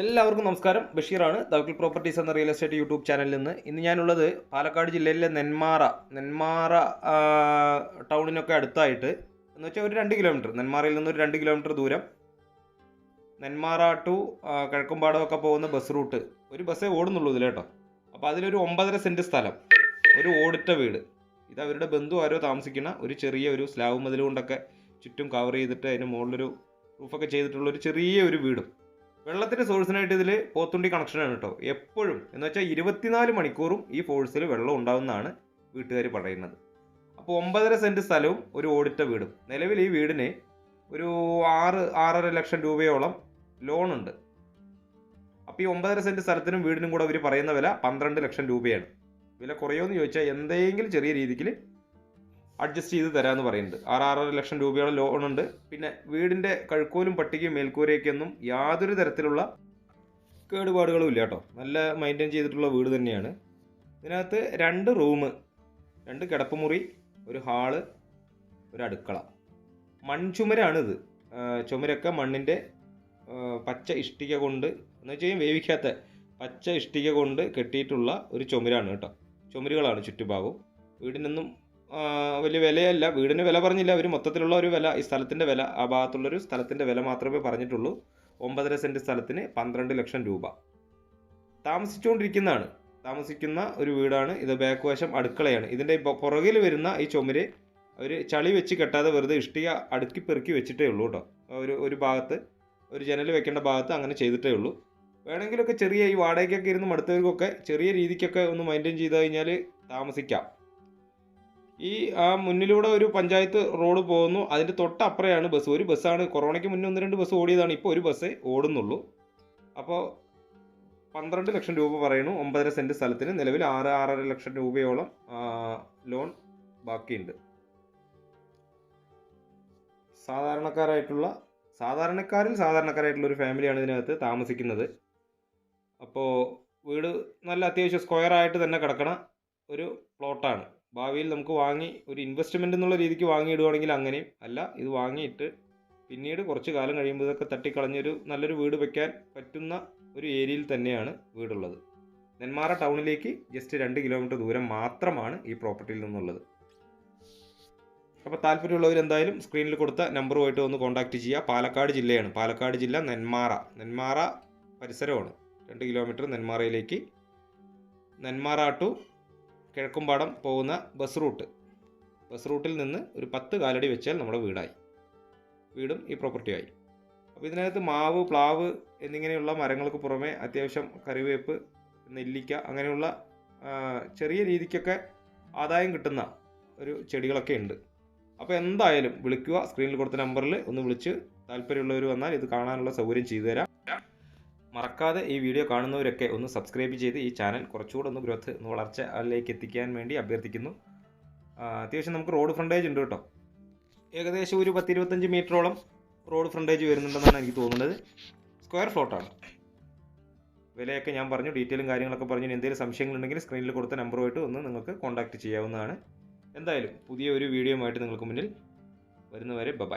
എല്ലാവർക്കും നമസ്കാരം. ബഷീറാണ്. ദൗക്കിൽ പ്രോപ്പർട്ടീസ് എന്ന റിയൽ എസ്റ്റേറ്റ് യൂട്യൂബ് ചാനലിൽ നിന്ന് ഇന്ന് ഞാനുള്ളത് പാലക്കാട് ജില്ലയിലെ നെന്മാറ നെന്മാറ ടൗണിനൊക്കെ അടുത്തായിട്ട് എന്ന് വെച്ചാൽ ഒരു രണ്ട് കിലോമീറ്റർ. നെന്മാറയിൽ നിന്ന് ഒരു രണ്ട് കിലോമീറ്റർ ദൂരം. നെന്മാറ ടു കിഴക്കുംപാടമൊക്കെ പോകുന്ന ബസ് റൂട്ട്. ഒരു ബസ്സേ ഓടുന്നുള്ളൂ ഇതിൽ കേട്ടോ. അപ്പോൾ അതിലൊരു ഒമ്പതര സെന്റ് സ്ഥലം. ഒരു ഓടിട്ട വീട്. ഇത് അവരുടെ ബന്ധു ആരോ താമസിക്കുന്ന ഒരു ചെറിയ ഒരു സ്ലാബ് മതിലുകൊണ്ടൊക്കെ ചുറ്റും കവർ ചെയ്തിട്ട് അതിന് മുകളിലൊരു റൂഫൊക്കെ ചെയ്തിട്ടുള്ള ഒരു ചെറിയ ഒരു വീടും. വെള്ളത്തിന്റെ സോഴ്സിനായിട്ട് ഇതിൽ പോത്തുണ്ടി കണക്ഷനാണ് കേട്ടോ എപ്പോഴും എന്ന് വെച്ചാൽ ഇരുപത്തിനാല് മണിക്കൂറും ഈ ഫോഴ്സിൽ വെള്ളം ഉണ്ടാവുമെന്നാണ് വീട്ടുകാർ പറയുന്നത്. അപ്പോൾ ഒമ്പതര സെന്റ് സ്ഥലവും ഒരു ഓടിട്ട വീടും. നിലവിൽ ഈ വീടിന് ഒരു ആറ് ആറര ലക്ഷം രൂപയോളം ലോണുണ്ട് അപ്പോൾ ഈ ഒമ്പതര സെന്റ് സ്ഥലത്തിനും വീടിനും കൂടെ അവർ പറയുന്ന വില പന്ത്രണ്ട് ലക്ഷം രൂപയാണ്. വില കുറയുമെന്ന് ചോദിച്ചാൽ എന്തെങ്കിലും ചെറിയ രീതിയിൽ അഡ്ജസ്റ്റ് ചെയ്ത് തരാമെന്ന് പറയുന്നുണ്ട്. ആറ് ആറര ലക്ഷം രൂപയോളം ഉണ്ട്. പിന്നെ വീടിന്റെ കഴുക്കോലും പട്ടികയും മേൽക്കൂരയൊക്കെയൊന്നും യാതൊരു തരത്തിലുള്ള കേടുപാടുകളും ഇല്ല കേട്ടോ. നല്ല മെയിന്റെയിൻ ചെയ്തിട്ടുള്ള വീട് തന്നെയാണ്. ഇതിനകത്ത് രണ്ട് റൂം രണ്ട് കിടപ്പുമുറി ഒരു ഹാൾ ഒരു അടുക്കള. മൺചുമരാണിത് ചുമരൊക്കെ മണ്ണിന്റെ പച്ച ഇഷ്ടിക കൊണ്ട് എന്ന് വെച്ച് കഴിഞ്ഞാൽ വേവിക്കാത്ത പച്ച ഇഷ്ടിക കൊണ്ട് കെട്ടിയിട്ടുള്ള ഒരു ചുമരാണ് കേട്ടോ. ചുമരുകളാണ് ചുറ്റുഭാഗവും. വീടിനൊന്നും വലിയ വിലയല്ല. വീടിന് വില പറഞ്ഞില്ല. അവർ മൊത്തത്തിലുള്ള ഒരു വില. ഈ സ്ഥലത്തിന്റെ വില ആ ഭാഗത്തുള്ളൊരു സ്ഥലത്തിന്റെ വില മാത്രമേ പറഞ്ഞിട്ടുള്ളൂ. ഒമ്പതര സെന്റ് സ്ഥലത്തിന് പന്ത്രണ്ട് ലക്ഷം രൂപ. താമസിച്ചുകൊണ്ടിരിക്കുന്നതാണ്. താമസിക്കുന്ന ഒരു വീടാണ്. ഇത് ബാക്ക് വശം അടുക്കളയാണ്. ഇതിന്റെ പുറകിൽ വരുന്ന ഈ ചുമര് അവർ ചളി വെച്ച് കെട്ടാതെ വെറുതെ ഇഷ്ടിക അടുക്കി പെറുക്കി വെച്ചിട്ടേ ഉള്ളൂ കേട്ടോ. ഒരു ഒരു ഭാഗത്ത് ഒരു ജനൽ വെക്കേണ്ട ഭാഗത്ത് അങ്ങനെ ചെയ്തിട്ടേ ഉള്ളൂ. വേണമെങ്കിലൊക്കെ ചെറിയ ഈ വാടകയ്ക്കൊക്കെ ഇരുന്ന് മടുത്തവർക്കൊക്കെ ചെറിയ രീതിക്കൊക്കെ ഒന്ന് മെയിന്റെയിൻ ചെയ്ത് കഴിഞ്ഞാൽ താമസിക്കാം. ഈ ആ മുന്നിലൂടെ ഒരു പഞ്ചായത്ത് റോഡ് പോകുന്നു. അതിന്റെ തൊട്ടപ്പുറയാണ് ബസ്. ഒരു ബസ്സാണ്. കൊറോണയ്ക്ക് മുന്നേ ഒന്ന് രണ്ട് ബസ് ഓടിയതാണ്. ഇപ്പോൾ ഒരു ബസ്സേ ഓടുന്നുള്ളൂ. അപ്പോൾ പന്ത്രണ്ട് ലക്ഷം രൂപ പറയുന്നു. ഒമ്പതര സെന്റ് സ്ഥലത്തിന്. നിലവിൽ ആറ് ആറര ലക്ഷം രൂപയോളം ലോൺ ബാക്കിയുണ്ട്. സാധാരണക്കാരായിട്ടുള്ള സാധാരണക്കാരിൽ സാധാരണക്കാരായിട്ടുള്ള ഒരു ഫാമിലിയാണ് ഇതിനകത്ത് താമസിക്കുന്നത്. അപ്പോൾ വീട് നല്ല അത്യാവശ്യം സ്ക്വയർ ആയിട്ട് തന്നെ കിടക്കണ ഒരു പ്ലോട്ടാണ്. ഭാവിയിൽ നമുക്ക് വാങ്ങി ഒരു ഇൻവെസ്റ്റ്മെന്റ് എന്നുള്ള രീതിക്ക് വാങ്ങിയിടുവാണെങ്കിൽ അങ്ങനെയും അല്ല ഇത് വാങ്ങിയിട്ട് പിന്നീട് കുറച്ച് കാലം കഴിയുമ്പോൾ ഇതൊക്കെ തട്ടിക്കളഞ്ഞൊരു നല്ലൊരു വീട് വയ്ക്കാൻ പറ്റുന്ന ഒരു ഏരിയയിൽ തന്നെയാണ് വീടുള്ളത്. നെന്മാറ ടൗണിലേക്ക് ജസ്റ്റ് രണ്ട് കിലോമീറ്റർ ദൂരം മാത്രമാണ് ഈ പ്രോപ്പർട്ടിയിൽ നിന്നുള്ളത്. അപ്പോൾ താല്പര്യമുള്ളവർ എന്തായാലും സ്ക്രീനിൽ കൊടുത്ത നമ്പറുമായിട്ട് ഒന്ന് കോൺടാക്റ്റ് ചെയ്യുക. പാലക്കാട് ജില്ലയാണ്. പാലക്കാട് ജില്ല നെന്മാറ. നെന്മാറ പരിസരമാണ്. രണ്ട് കിലോമീറ്റർ നെന്മാറയിലേക്ക്. നെന്മാറ ടു കിഴക്കുംപാടം പോകുന്ന ബസ് റൂട്ട്. ബസ് റൂട്ടിൽ നിന്ന് ഒരു പത്ത് കാലടി വെച്ചാൽ നമ്മുടെ വീടായി. വീടും ഈ പ്രോപ്പർട്ടിയായി അപ്പോൾ ഇതിനകത്ത് മാവ് പ്ലാവ് എന്നിങ്ങനെയുള്ള മരങ്ങൾക്ക് പുറമെ അത്യാവശ്യം കറിവേപ്പ് നെല്ലിക്ക അങ്ങനെയുള്ള ചെറിയ രീതിക്കൊക്കെ ആദായം കിട്ടുന്ന ഒരു ചെടികളൊക്കെ ഉണ്ട്. അപ്പോൾ എന്തായാലും വിളിക്കുക സ്ക്രീനിൽ കൊടുത്ത നമ്പറിൽ ഒന്ന് വിളിച്ച് താല്പര്യമുള്ളവർ വന്നാൽ ഇത് കാണാനുള്ള സൗകര്യം ചെയ്തു തരാം. മറക്കാതെ ഈ വീഡിയോ കാണുന്നവരൊക്കെ ഒന്ന് സബ്സ്ക്രൈബ് ചെയ്ത് ഈ ചാനൽ കുറച്ചുകൂടെ ഒന്ന് ഗ്രോത്ത് ഒന്ന് വളർച്ച അതിലേക്ക് എത്തിക്കാൻ വേണ്ടി അഭ്യർത്ഥിക്കുന്നു. അത്യാവശ്യം നമുക്ക് റോഡ് ഫ്രണ്ടേജ് ഉണ്ട് കേട്ടോ. ഏകദേശം ഒരു പത്തിരുപത്തഞ്ച് മീറ്ററോളം റോഡ് ഫ്രണ്ടേജ് വരുന്നുണ്ടെന്നാണ് എനിക്ക് തോന്നുന്നത്. സ്ക്വയർ ഫ്ലോട്ടാണ് വിലയൊക്കെ ഞാൻ പറഞ്ഞു ഡീറ്റെയിലും കാര്യങ്ങളൊക്കെ പറഞ്ഞു. എന്തെങ്കിലും സംശയങ്ങളുണ്ടെങ്കിൽ സ്ക്രീനിൽ കൊടുത്ത നമ്പറുമായിട്ട് ഒന്ന് നിങ്ങൾക്ക് കോൺടാക്റ്റ് ചെയ്യാവുന്നതാണ്. എന്തായാലും പുതിയ ഒരു വീഡിയോയുമായിട്ട് നിങ്ങൾക്ക് മുന്നിൽ വരുന്നവരെ ബൈ